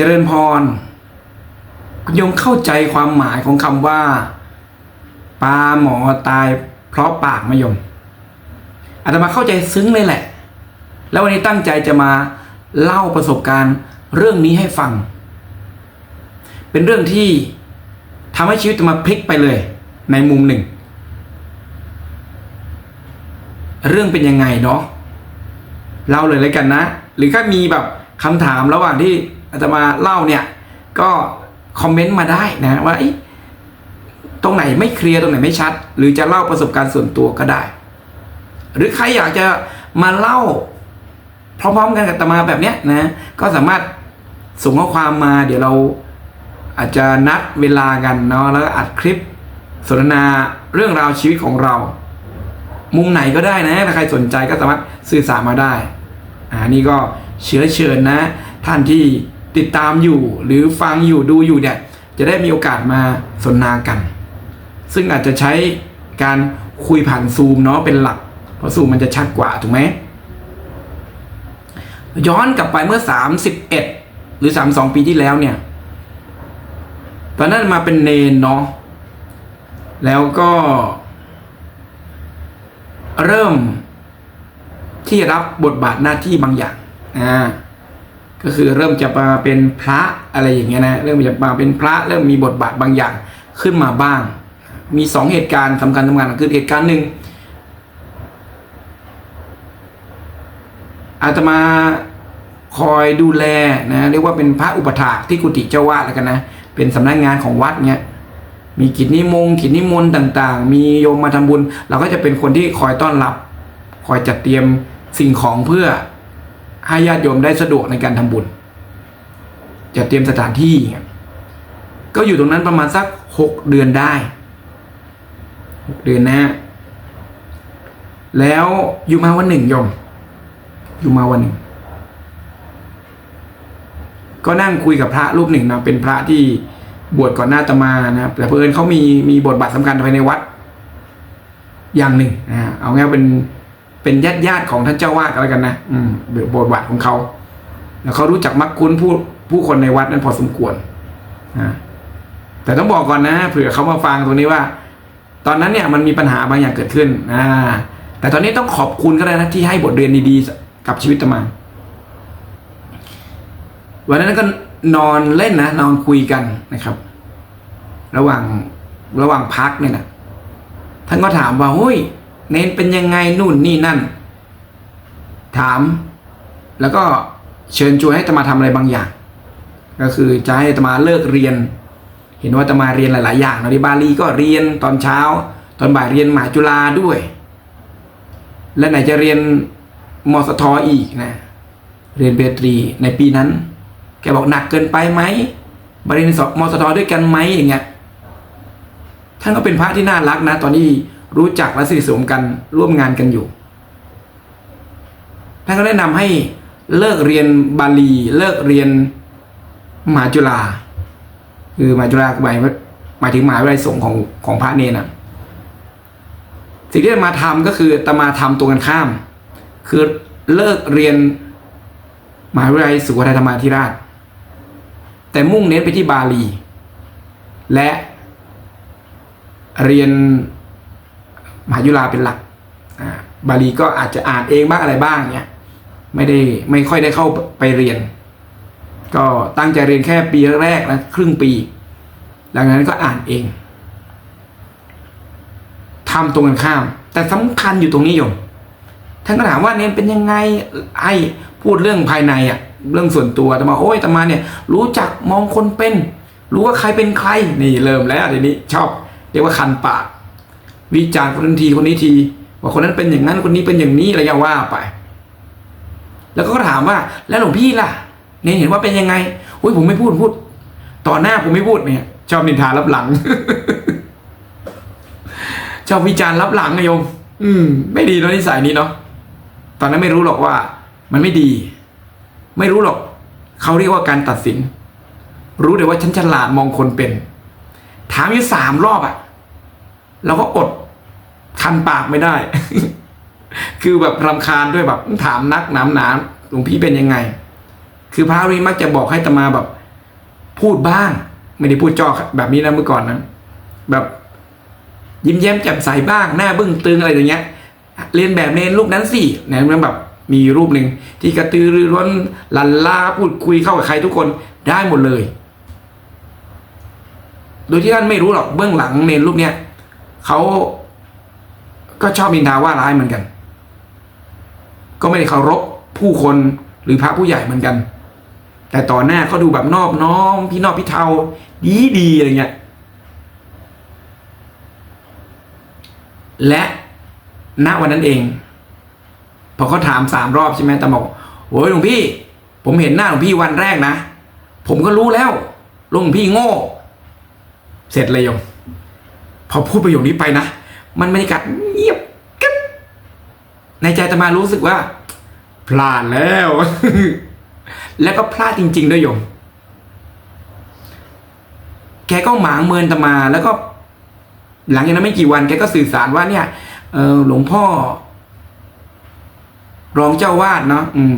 เจริญพร คุณยมเข้าใจความหมายของคำว่าปลาหมอตายเพราะปากมะยมอาตมาเข้าใจซึ้งเลยแหละ แล้ววันนี้ตั้งใจจะมาเล่าประสบการณ์เรื่องนี้ให้ฟัง เป็นเรื่องที่ทำให้ชีวิตมาพลิกไปเลย ในมุมหนึ่ง เรื่องเป็นยังไงเนาะเล่าเลยแล้วกันนะ หรือถ้ามีแบบคำถามระหว่างที่ อาตมาเล่าเนี่ยก็คอมเมนต์มาได้นะว่าเอ๊ะตรงไหนไม่เคลียร์ตรงไหนไม่ชัด หรือจะเล่าประสบการณ์ส่วนตัวก็ได้ หรือใครอยากจะมาเล่า พร้อมๆกันกับอาตมาแบบเนี้ยนะ ก็สามารถส่งข้อความมา เดี๋ยวเราอาจจะนัดเวลากันเนาะแล้วอัดคลิปสนทนาเรื่องราวชีวิตของเรา มุมไหนก็ได้นะถ้าใครสนใจก็สามารถสื่อสารมาได้อ่านี่ก็เชื้อเชิญนะ ท่านที่ ติดตามอยู่หรือฟังอยู่ดูอยู่เนี่ยจะได้มีโอกาสมาสนนากัน ซึ่งอาจจะใช้การคุยผ่านซูมเนาะเป็นหลัก เพราะซูมมันจะชัดกว่าถูกไหมย้อนกลับไปเมื่อ 31 หรือ 32 ปีที่แล้วเนี่ย ตอนนั้นมาเป็นเนนเนาะแล้วก็ เริ่มที่รับบทบาทหน้าที่บางอย่างอ่า ก็คือเริ่มจะมาเป็นพระอะไรอย่างเงี้ยนะเริ่มจะมาเป็นพระเริ่มมีบทบาทบางอย่างขึ้นมาบ้าง มีสองเหตุการณ์สำคัญสำคัญคือเหตุการณ์หนึ่งอาตมาคอยดูแลนะเรียกว่าเป็นพระอุปถากที่กุฏิเจ้าวาดแล้วกันนะเป็นสำนักงานของวัดเนี้ยมีกิจนิมงกิจนิมนต์ต่าง ๆ มีโยมมาทำบุญ เราก็จะเป็นคนที่คอยต้อนรับ คอยจัดเตรียมสิ่งของเพื่อ ให้ญาติโยมได้สะดวกในการทำบุญจัดเตรียมสถานที่ ก็อยู่ตรงนั้นประมาณสักหกเดือนได้หกเดือนนะแล้วอยู่มาวันหนึ่งโยม อยู่มาวันหนึ่ง ก็นั่งคุยกับพระรูปหนึ่งนะเป็นพระที่บวชก่อนหน้าตมานะแต่เพื่อนเขามีมีบทบาทสำคัญภายในวัด อย่างหนึ่งนะเอาง่ายเป็น เป็นญาติญาติของท่านเจ้าวาดก็แล้วกันนะอืมบทบาทของเขาแล้วเขารู้จักมักคุ้นผู้ผู้คนในวัดนั้นพอสมควรนะแต่ต้องบอกก่อนนะเผื่อเขามาฟังตรงนี้ว่า ตอนนั้นเนี่ยมันมีปัญหาบางอย่างเกิดขึ้นอ่าแต่ตอนนี้ต้องขอบคุณก็ได้นะที่ให้บทเรียนดีๆกับชีวิตตมาวันนั้นก็นอนเล่นนะนอนคุยกันนะครับ ระหว่างระหว่างพักเนี่ยนะท่านก็ถามว่าเฮ้ย เน้นเป็นยังไงนู่นนี่นั่น ถาม แล้วก็เชิญชวนให้ตมาทำอะไรบางอย่าง ก็คือจะให้ตมาเลิกเรียน เห็นว่าตมาเรียนหลาย ๆ อย่างนะที่บาลีก็เรียนตอนเช้า ตอนบ่ายเรียนมหาจุฬาด้วย และไหนจะเรียนมสทออีกนะ เรียนเบตรีในปีนั้น แกบอกหนักเกินไปไหมมาเรียนสมสทด้วยกันไหมอย่างเงี้ยท่านก็เป็นพระที่น่ารักนะ ตอนที่ รู้จักและสนิทสนมกันร่วมงานกันอยู่ ท่านก็แนะนำให้เลิกเรียนบาลี เลิกเรียนมหาจุฬาคือมหาจุฬาหมายหมายถึงมหาวิทยาลัยสงฆ์ของของพระเนรนะสิ่งที่จะมาทำก็คือตมาทำตรงกันข้าม คือเลิกเรียนมหาวิทยาลัยสุโขทัยธรรมาธิราช แต่มุ่งเน้นไปที่บาลี และเรียน มหายุฬาเป็นหลักอ่าบาลีก็อาจจะอ่านเองบ้างอะไรบ้างเนี่ยไม่ได้ไม่ค่อยได้เข้าไปเรียน ก็ตั้งใจเรียนแค่ปีแรกนะครึ่งปี หลังจากนั้นก็อ่านเองทำตรงกันข้าม แต่สำคัญอยู่ตรงนี้โยมท่านก็ถามว่าเน้นเป็นยังไงไอ้พูดเรื่องภายในอะเรื่องส่วนตัวแต่มาโอ้ยแต่มาเนี่ย รู้จักมองคนเป็น รู้ว่าใครเป็นใครนี่เริ่มแล้วทีนี้ชอบ เรียกว่าคันปาก วิจารณ์คนนั้นทีคนนี้ทีว่าคนนั้นเป็นอย่างนั้นคนนี้เป็นอย่างนี้อะไรอย่างว่าไป แล้วก็ถามว่า แล้วหลวงพี่ล่ะเนนเห็นว่าเป็นยังไงอุ้ยผมไม่พูดพูด ต่อหน้าผมไม่พูดเนี่ย ชอบนินทารับหลัง ชอบวิจารณ์รับหลังนะโยม อืม ไม่ดีเนาะนิสัยนี้เนาะตอนนั้นไม่รู้หรอกว่า มันไม่ดี ไม่รู้หรอกเขาเรียกว่าการตัดสิน รู้แต่ว่าฉันฉลาดมองคนเป็น ถามอยู่สามรอบอะ เราก็อดคันปากไม่ได้ คือแบบรำคาญด้วยแบบถามนักหนามหนามหลวงพี่เป็นยังไง คือพระรีมักจะบอกให้ตมาแบบ พูดบ้าง ไม่ได้พูดจอแบบนี้นะเมื่อก่อนนะแบบยิ้มแย้มแจ่มใสบ้างหน้าบึ้งตึงอะไรอย่างเงี้ย เรียนแบบเนนรูปนั้นสิเนี่ยมันแบบมีรูปหนึ่งที่กระตือรือร้นลันลาพูดคุยเข้ากับใครทุกคนได้หมดเลย โดยที่ท่านไม่รู้หรอกเบื้องหลังเนนรูปเนี้ย เขาก็ชอบมินทาว่าร้ายเหมือนกัน ก็ไม่ได้เคารพผู้คนหรือพระผู้ใหญ่เหมือนกัน แต่ต่อหน้าเขาดูแบบนอบน้อมพี่นอบพี่เทาดีดีๆอะไรเงี้ยและณวันนั้นเอง พอเขาถามสามรอบใช่ไหมแต่บอกโอ้ยหลวงพี่ ผมเห็นหน้าหลวงพี่วันแรกนะ ผมก็รู้แล้วหลวงพี่โง่ เสร็จเลยยม พอพูดประโยคนี้ไปนะ มันบรรยากาศเงียบกึ๊บในใจอาตมารู้สึกว่า พลาดแล้ว แล้วก็พลาดจริง ๆ ด้วยโยม แกก็หมางเมินตมา แล้วก็ หลังจากนั้นไม่กี่วันแกก็สื่อสารว่าเนี่ยเออหลวงพ่อ รองเจ้าวาดเนาะอืม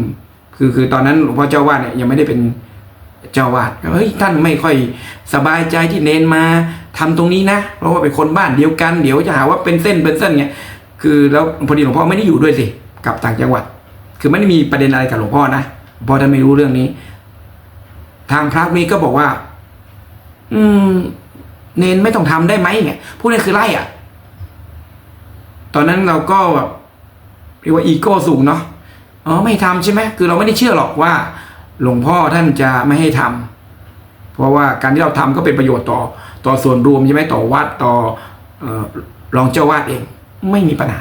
คือคือตอนนั้นหลวงพ่อเจ้าวาดเนี่ยยังไม่ได้เป็นเจ้าวาดเฮ้ยท่านไม่ค่อยสบายใจที่เน้นมา ทำตรงนี้นะ เพราะว่าเป็นคนบ้านเดียวกัน เดี๋ยวจะหาว่าเป็นเส้นเป็นเส้นเงี้ยคือแล้วพอดีหลวงพ่อไม่ได้อยู่ด้วยสิกลับต่างจังหวัด คือไม่ได้มีประเด็นอะไรกับหลวงพ่อนะหลวงพ่อท่านไม่รู้เรื่องนี้ ทางพระนี้ก็บอกว่า อืม เนนไม่ต้องทำได้ไหมเนี่ยพวกนี้คือไล่อะ ตอนนั้นเราก็แบบเรียกว่าอีโก้สูงเนาะอ๋อไม่ทำใช่ไหมคือเราไม่ได้เชื่อหรอกว่า หลวงพ่อท่านจะไม่ให้ทำเพราะว่าการที่เราทำก็เป็นประโยชน์ต่อ ต่อส่วนรวมใช่ไหมต่อวัดต่อเอ่อรองเจ้าวาดเอง ไม่มีปัญหา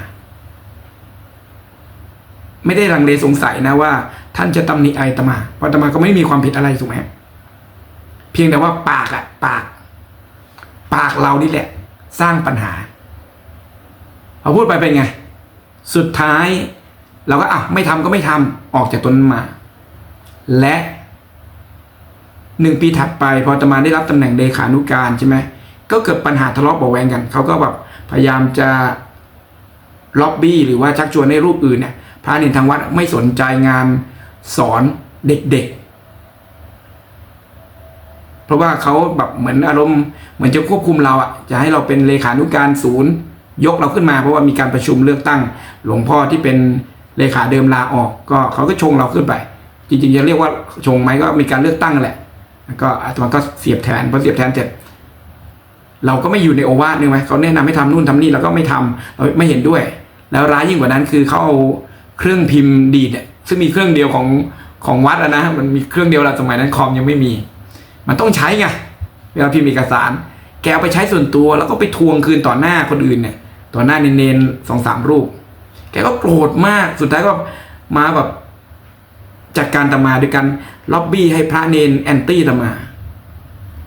ไม่ได้ลังเลสงสัยนะว่า ท่านจะตำหนิไอตมาเพราะอตมาก็ไม่มีความผิดอะไรถูกไหมเพียงแต่ว่าปากอะปาก ปากเรานี่แหละ สร้างปัญหาพอพูดไปเป็นไง สุดท้าย เราก็อะไม่ทำก็ไม่ทำออกจากตนมา และ หนึ่งปีถัดไปพอตมาได้รับตำแหน่งเลขานุการใช่ไหมก็เกิดปัญหาทะเลาะเบาแวงกันเขาก็แบบพยายามจะล็อบบี้หรือว่าชักชวนให้รูปอื่นเนี่ยพระเนรทางวัดไม่สนใจงานสอนเด็กๆ เพราะว่าเขาแบบเหมือนอารมณ์เหมือนจะควบคุมเราอะจะให้เราเป็นเลขานุการศูนย์ ยกเราขึ้นมาเพราะว่ามีการประชุมเลือกตั้ง หลวงพ่อที่เป็นเลขาเดิมลาออก ก็เขาก็ชงเราขึ้นไป จริงๆจะเรียกว่าชงไหมก็มีการเลือกตั้งแหละ แล้วก็อาตมาก็เสียบแทนพอเสียบแทนเสร็จเราก็ไม่อยู่ในโอวาทนึกไหมเขาแนะนำให้ทำนู่นทำนี่เราก็ไม่ทำเราไม่เห็นด้วย แล้วร้ายยิ่งกว่านั้นคือเขาเอาเครื่องพิมพ์ดีดซึ่งมีเครื่องเดียวของของวัดอะนะมันมีเครื่องเดียวแหละสมัยนั้นคอมยังไม่มี มันต้องใช้ไงเวลาพิมพ์เอกสาร แกเอาไปใช้ส่วนตัวแล้วก็ไปทวงคืนต่อหน้าคนอื่นเนี่ยต่อหน้าเนนสองสามรูป แกก็โกรธมากสุดท้ายก็มาแบบ จัดการตมาด้วยกันล็อบบี้ให้พระเนนแอนตี้ตมา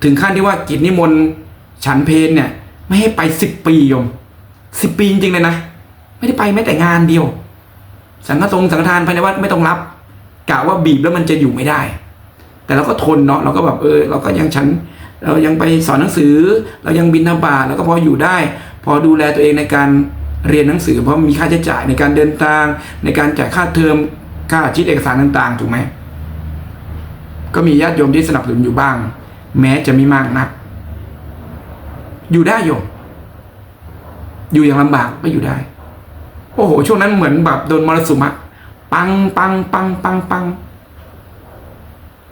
ถึงขั้นที่ว่ากิจนิมนต์ฉันเพนเนี่ย ไม่ให้ไปสิบปีโยมสิบปีจริงๆเลยนะ ไม่ได้ไปแม้แต่งานเดียว สังฆทรงสังฆทานภายในวัดไม่ต้องรับกะว่าบีบแล้วมันจะอยู่ไม่ได้ แต่เราก็ทนเนาะเราก็แบบเออ เราก็ยังฉัน เรายังไปสอนหนังสือ เรายังบินทบาทเราก็พออยู่ได้ พอดูแลตัวเองในการเรียนหนังสือเพราะมีค่าใช้จ่ายในการเดินทาง ในการจ่ายค่าเทอม ค่าชิดเอกสารต่างๆ ถูกไหม ก็มีญาติโยมที่สนับสนุนอยู่บ้าง แม้จะไม่มากนัก อยู่ได้โยม อยู่อย่างลำบากก็อยู่ได้ โอ้โห ช่วงนั้นเหมือนแบบโดนมรสุมอะปังปังปังปังปัง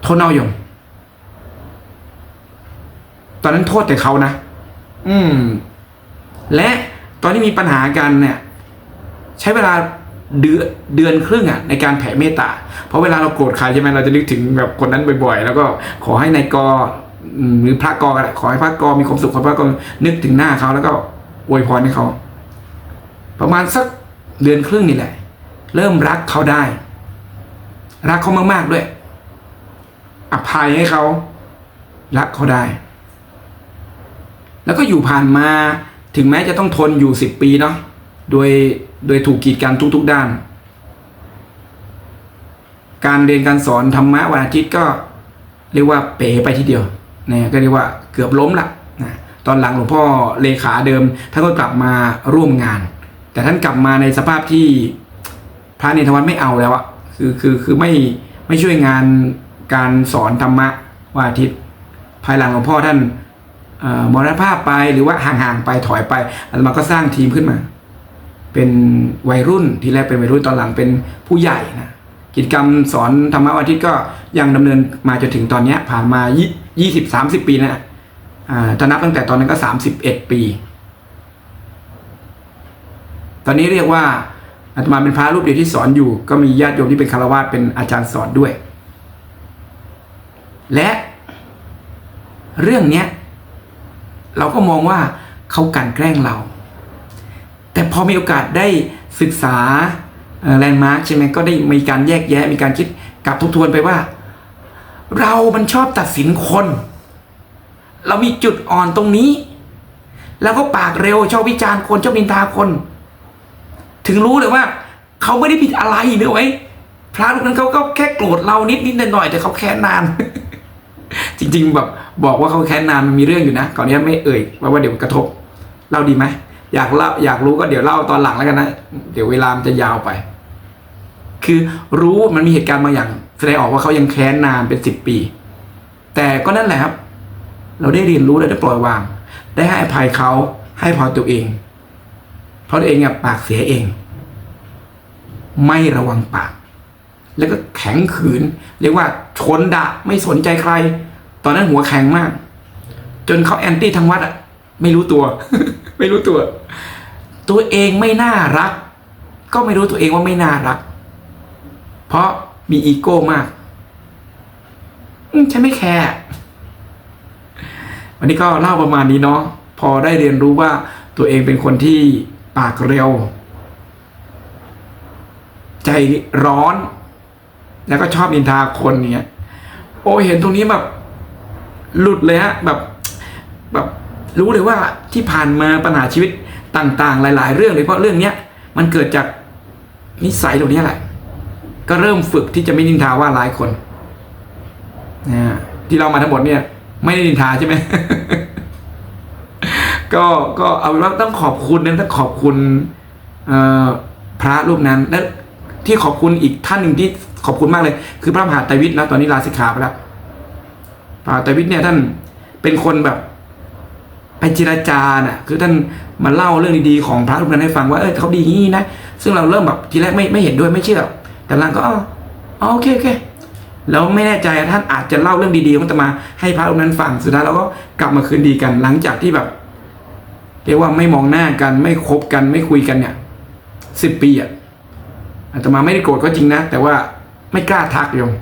ทนเอาโยม ตอนนั้นโทษแต่เขานะ อืม และตอนที่มีปัญหากันเนี่ย ใช้เวลา เดือนเดือนครึ่งอะในการแผ่เมตตา เพราะเวลาเราโกรธใครใช่ไหมเราจะนึกถึงแบบคนนั้นบ่อยๆ แล้วก็ขอให้นายกอหรือพระกอขอให้พระกอมีความสุขขอให้พระกอนึกถึงหน้าเขาแล้วก็อวยพรให้เขา ประมาณสักเดือนครึ่งนี่แหละ เริ่มรักเขาได้ รักเขามากๆด้วย อภัยให้เขา รักเขาได้ แล้วก็อยู่ผ่านมาถึงแม้จะต้องทนอยู่สิบปีเนาะ โดยโดยถูกกีดกันทุกๆด้าน การเรียนการสอนธรรมะวันอาทิตย์ก็เรียกว่าเป๋ไปทีเดียวนะก็เรียกว่าเกือบล้มละนะตอนหลังหลวงพ่อเลขาเดิมท่านก็กลับมาร่วมงาน แต่ท่านกลับมาในสภาพที่พระเนธวันไม่เอาแล้วอะคือคือคือไม่ไม่ช่วยงานการสอนธรรมะวันอาทิตย์ายหลังหลวงพ่อท่านมรณภาพไปหรือว่าห่างๆไปถอยไปอาตมาก็สร้างทีมขึ้นมา เป็นวัยรุ่นทีแรกเป็นวัยรุ่นตอนหลังเป็นผู้ใหญ่นะกิจกรรมสอนธรรมะวันอาทิตย์ก็ยังดำเนินมาจนถึงตอนนี้ผ่านมายี่สิบสามสิบปีนะอ่าถ้านับตั้งแต่ตอนนั้นก็สามสิบเอ็ดปี ตอนนี้เรียกว่าอาตมาเป็นพระรูปเดียวที่สอนอยู่ ก็มีญาติโยมที่เป็นคารวะเป็นอาจารย์สอนด้วย และเรื่องเนี้ยเราก็มองว่าเขากันแกล้งเรา แต่พอมีโอกาสได้ศึกษาแลนด์มาร์กใช่ไหมก็ได้มีการแยกแยะมีการคิดกลับทบทวนไปว่า เรามันชอบตัดสินคน เรามีจุดอ่อนตรงนี้ แล้วก็ปากเร็วชอบวิจารณ์คนชอบนินทาคน ถึงรู้เลยว่า เขาไม่ได้ผิดอะไรเนอะไว้พระรูปนั้นเขาก็แค่โกรธเรานิดนิดหน่อยหน่อยๆแต่เขาแค้นนาน จริง ๆ แบบบอกว่าเขาแค้นนานมันมีเรื่องอยู่นะก่อนนี้ไม่เอ่ยว่าว่าเดี๋ยวกระทบเล่าดีไหม อยากเล่าอยากรู้ก็เดี๋ยวเล่าตอนหลังแล้วกันนะ เดี๋ยวเวลามันจะยาวไป คือรู้มันมีเหตุการณ์บางอย่าง แสดงออกว่าเขายังแค้นนานเป็นสิบปี แต่ก็นั่นแหละครับ เราได้เรียนรู้และได้ปล่อยวาง ได้ให้อภัยเขาให้พอตัวเอง เพราะตัวเองเนี่ยปากเสียเอง ไม่ระวังปาก แล้วก็แข็งขืน เรียกว่าชนดะไม่สนใจใคร ตอนนั้นหัวแข็งมาก จนเขาแอนตี้ทั้งวัดอะไม่รู้ตัว ไม่รู้ตัว ตัวเองไม่น่ารัก ก็ไม่รู้ตัวเองว่าไม่น่ารัก เพราะมีอีโก้มากฉันไม่แคร์วันนี้ก็เล่าประมาณนี้เนาะพอได้เรียนรู้ว่าตัวเองเป็นคนที่ปากเร็ว ใจร้อน แล้วก็ชอบนินทาคนเนี้ยโอ้เห็นตรงนี้แบบ หลุดเลยฮะแบบแบบ รู้เลยว่าที่ผ่านมาปัญหาชีวิตต่างๆ หลาย ๆ เรื่องโดยเฉพาะเรื่องเนี้ยมันเกิดจากนิสัยตรงนี้แหละ ก็เริ่มฝึกที่จะไม่นินทาว่าร้ายคนนะฮะที่เรามาทั้งหมดเนี่ย ไม่ได้นินทาใช่ไหมก็ก็เอาเป็นว่าต้องขอบคุณนะต้องขอบคุณพระรูปนั้นและที่ขอบคุณอีกท่านหนึ่งที่ขอบคุณมากเลย คือพระมหาไตรวิทย์นะตอนนี้ลาสิกขาไปแล้วพระมหาไตรวิทย์เนี่ยท่านเป็นคนแบบ ไปเจรจาน่ะคือท่านมาเล่าเรื่องดีๆของพระรูปนั้นให้ฟังว่าเออเขาดีงี้นะซึ่งเราเริ่มแบบทีแรกไม่ไม่เห็นด้วยไม่เชื่อ แต่หลังก็อ๋อโอเคโอเคแล้วไม่แน่ใจท่านอาจจะเล่าเรื่องดีๆของอาตมาให้พระองค์นั้นฟังสุดท้ายเราก็กลับมาคืนดีกันหลังจากที่แบบเรียกว่าไม่มองหน้ากันไม่คบกันไม่คุยกันเนี่ยสิบปีอะอาตมาไม่ได้โกรธก็จริงนะ แต่ว่าไม่กล้าทักโยม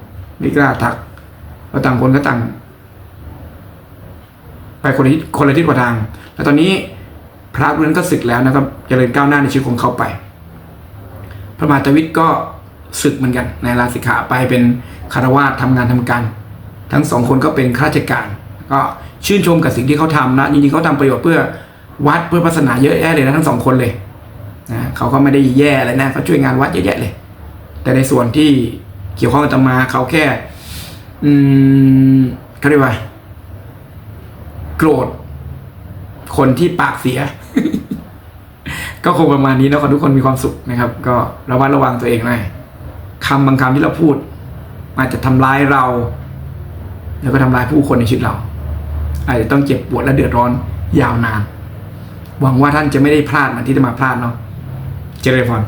ไม่กล้าทักเราต่างคนก็ต่าง ไปคนละทิศคนละทิศคนละทาง แล้วตอนนี้พระรูปนั้นก็ศึกแล้วนะครับเจริญก้าวหน้าในชีวิตของเขาไป พระมาตวิทย์ก็ศึกเหมือนกันในลาสิกขาไปเป็นคารวาสทำงานทำการ ทั้งสองคนก็เป็นข้าราชการ ก็ชื่นชมกับสิ่งที่เขาทำนะจริงๆเขาทำประโยชน์เพื่อวัดเพื่อศาสนาเยอะแยะเลยนะทั้งสองคนเลยนะเขาก็ไม่ได้แย่อะไรนะเขาช่วยงานวัดเยอะแยะเลย แต่ในส่วนที่เกี่ยวข้องกับตมาเขาแค่ อืมเขาเรียกว่า โกรธ คนที่ปากเสีย ก็คงประมาณนี้นะขอทุกคนมีความสุขนะครับ ก็ระวัดระวังตัวเองหน่อยคำบางคำที่เราพูดอาจจะทำร้ายเรา แล้วก็ทำร้ายผู้คนในชีวิตเรา อาจจะต้องเจ็บปวดและเดือดร้อนยาวนาน หวังว่าท่านจะไม่ได้พลาดมือนที่จะมาพลาดเนาะเจริญพร